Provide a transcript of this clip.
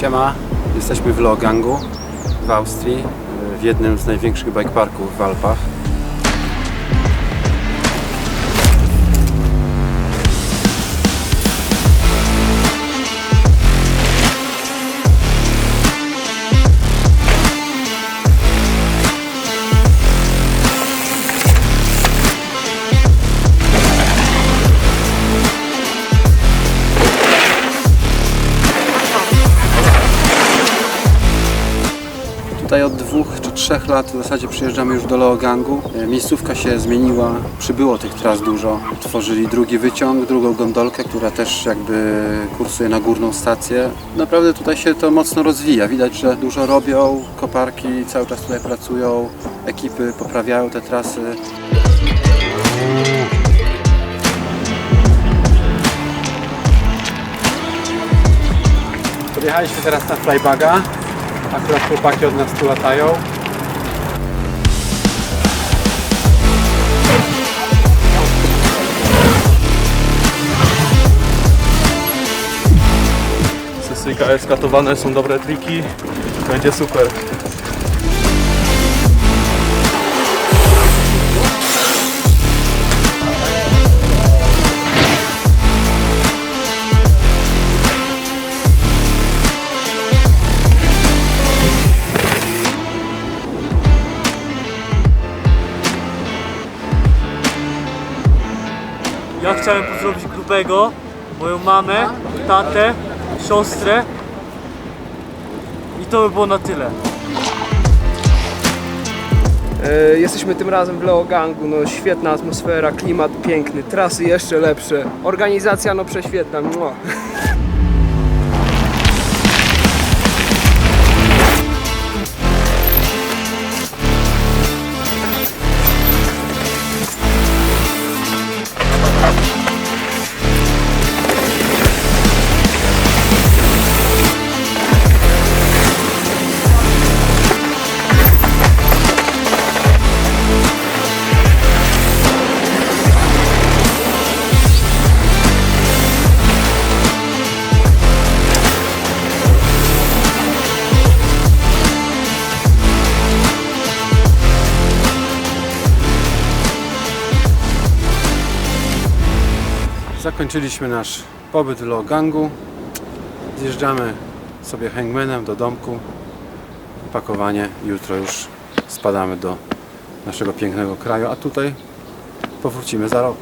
Siema, jesteśmy w Leogangu w Austrii, w jednym z największych bike parków w Alpach. Tutaj od dwóch czy trzech lat w zasadzie przyjeżdżamy już do Leogangu. E, Miejscówka się zmieniła, przybyło tych tras dużo. Tworzyli drugi wyciąg, drugą gondolkę, która też jakby kursuje na górną stację. Naprawdę tutaj się to mocno rozwija. Widać, że dużo robią, koparki cały czas tutaj pracują, ekipy poprawiają te trasy. Podjechaliśmy teraz na flybaga. Akurat chłopaki od nas tu latają. Sesyjka jest katowane, są dobre triki. Będzie super. Ja chciałem pozdrowić grubego, moją mamę, tatę, siostrę. I to by było na tyle. E, Jesteśmy tym razem w Leogangu, no świetna atmosfera, klimat piękny, trasy jeszcze lepsze, organizacja no prześwietna. Mua. Zakończyliśmy nasz pobyt w Leogangu. Zjeżdżamy sobie hangmanem do domku. Pakowanie. Jutro już spadamy do naszego pięknego kraju, a tutaj powrócimy za rok.